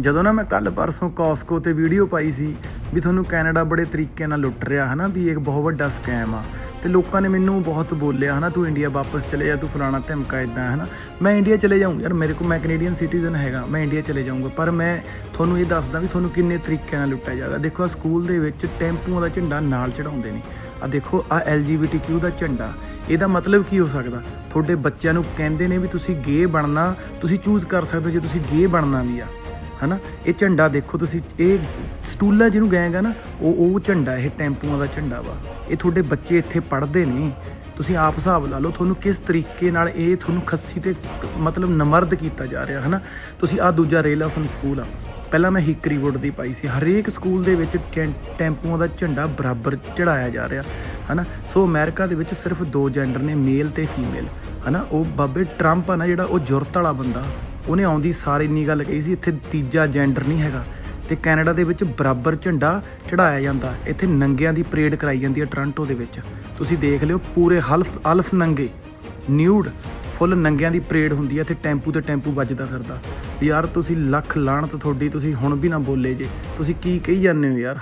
ਜਦੋਂ ਨਾ ਮੈਂ ਕੱਲ ਪਰਸੋਂ ਕਾਸਕੋ ਤੇ ਵੀਡੀਓ ਪਾਈ ਸੀ ਵੀ ਤੁਹਾਨੂੰ ਕੈਨੇਡਾ ਬੜੇ ਤਰੀਕੇ ਨਾਲ ਲੁੱਟ ਰਿਹਾ ਹਨਾ, ਵੀ ਇੱਕ ਬਹੁਤ ਵੱਡਾ ਸਕੈਮ ਆ। ਤੇ ਲੋਕਾਂ ਨੇ ਮੈਨੂੰ ਬਹੁਤ ਬੋਲਿਆ ਹਨਾ, ਤੂੰ ਇੰਡੀਆ ਵਾਪਸ ਚਲੇ ਜਾ, ਤੂੰ ਫਲਾਣਾ ਧਮਕਾ ਇਦਾਂ ਹਨਾ। ਮੈਂ ਇੰਡੀਆ ਚਲੇ ਜਾਊਂ, ਯਾਰ ਮੇਰੇ ਕੋਲ ਮੈਂ ਕੈਨੇਡੀਅਨ ਸਿਟੀਜ਼ਨ ਹੈਗਾ, ਮੈਂ ਇੰਡੀਆ ਚਲੇ ਜਾਊਂਗਾ। ਪਰ ਮੈਂ ਤੁਹਾਨੂੰ ਇਹ ਦੱਸਦਾ ਵੀ ਤੁਹਾਨੂੰ ਕਿੰਨੇ ਤਰੀਕੇ ਨਾਲ ਲੁੱਟਿਆ ਜਾਗਾ ਦੇਖੋ ਆ ਸਕੂਲ ਦੇ ਵਿੱਚ ਟੈਂਪੂਆਂ ਦਾ ਝੰਡਾ ਨਾਲ ਚੜਾਉਂਦੇ ਨੇ। ਆ ਦੇਖੋ ਆ LGBTQ ਦਾ ਝੰਡਾ। ਇਹਦਾ ਮਤਲਬ ਕੀ ਹੋ ਸਕਦਾ? ਤੁਹਾਡੇ ਬੱਚਿਆਂ ਨੂੰ ਕਹਿੰਦੇ ਨੇ ਵੀ ਤੁਸੀਂ ਗੇ ਬਣਨਾ, ਤੁਸੀਂ ਚੂਜ਼ ਕਰ ਸਕਦੇ ਹੋ ਜੇ ਤੁਸੀਂ ਗੇ ਬਣਨਾ ਵੀ ਆ। ਹਨਾ? ਇਹ ਝੰਡਾ ਦੇਖੋ ਤੁਸੀਂ, ਇਹ ਸਟੂਲਾ ਜਿਹਨੂੰ ਗੈਂਗ ਆ ਨਾ, ਉਹ ਉਹ ਝੰਡਾ, ਇਹ ਟੈਂਪੂਆਂ ਦਾ ਝੰਡਾ ਵਾ। ਇਹ ਤੁਹਾਡੇ ਬੱਚੇ ਇੱਥੇ ਪੜ੍ਹਦੇ ਨੇ। ਤੁਸੀਂ ਆਪ ਹਿਸਾਬ ਲਾ ਲਓ ਤੁਹਾਨੂੰ ਕਿਸ ਤਰੀਕੇ ਨਾਲ ਇਹ ਤੁਹਾਨੂੰ ਖੱਸੀ ਤੇ ਮਤਲਬ ਨਮਰਦ ਕੀਤਾ ਜਾ ਰਿਹਾ, ਹਨਾ? ਤੁਸੀਂ ਆ ਦੂਜਾ ਰੇਲਾਸਨ ਸਕੂਲ ਆ। ਪਹਿਲਾਂ ਮੈਂ ਹਿਕਰੀ ਵੁੱਡ ਦੀ ਪਾਈ ਸੀ। ਹਰੇਕ ਸਕੂਲ ਦੇ ਵਿੱਚ ਟੈਂ- ਟੈਂਪੂਆਂ ਦਾ ਝੰਡਾ ਬਰਾਬਰ ਚੜਾਇਆ ਜਾ ਰਿਹਾ, ਹਨਾ? ਸੋ ਅਮਰੀਕਾ ਦੇ ਵਿੱਚ ਸਿਰਫ ਦੋ ਜੈਂਡਰ ਨੇ ਮੇਲ ਤੇ ਫੀਮੇਲ ਹਨਾ? ਉਹ ਬਾਬੇ ਟਰੰਪ ਆ ਨਾ, ਜਿਹੜਾ ਉਹ ਜੁਰਤ ਵਾਲਾ ਬੰਦਾ। ਉਹਨੇ ਆਉਂਦੀ ਸਾਰ ਇੰਨੀ ਗੱਲ ਕਹੀ ਸੀ, ਇੱਥੇ ਤੀਜਾ ਜੈਂਡਰ ਨਹੀਂ ਹੈਗਾ ਤੇ ਕੈਨੇਡਾ ਦੇ ਵਿੱਚ ਬਰਾਬਰ ਝੰਡਾ ਚੜਾਇਆ ਜਾਂਦਾ। ਇੱਥੇ ਨੰਗਿਆਂ ਦੀ ਪਰੇਡ ਕਰਾਈ ਜਾਂਦੀ ਹੈ ਟੋਰਾਂਟੋ ਦੇ ਵਿੱਚ। ਤੁਸੀਂ ਦੇਖ ਲਿਓ, ਪੂਰੇ ਹਲਫ, ਅਲਫ ਨੰਗੇ ਨਿਊਡ ਫੁੱਲ ਨੰਗਿਆਂ ਦੀ ਪਰੇਡ ਹੁੰਦੀ ਹੈ ਤੇ ਟੈਂਪੂ ਤੇ ਟੈਂਪੂ ਵੱਜਦਾ ਫਿਰਦਾ। ਯਾਰ, ਤੁਸੀਂ ਲੱਖ ਲਾਣਤ ਤੁਹਾਡੀ, ਤੁਸੀਂ ਹੁਣ ਵੀ ਨਾ ਬੋਲੇ ਜੇ। ਤੁਸੀਂ ਕੀ ਕਹੀ ਜਾਂਦੇ ਹੋ ਯਾਰ?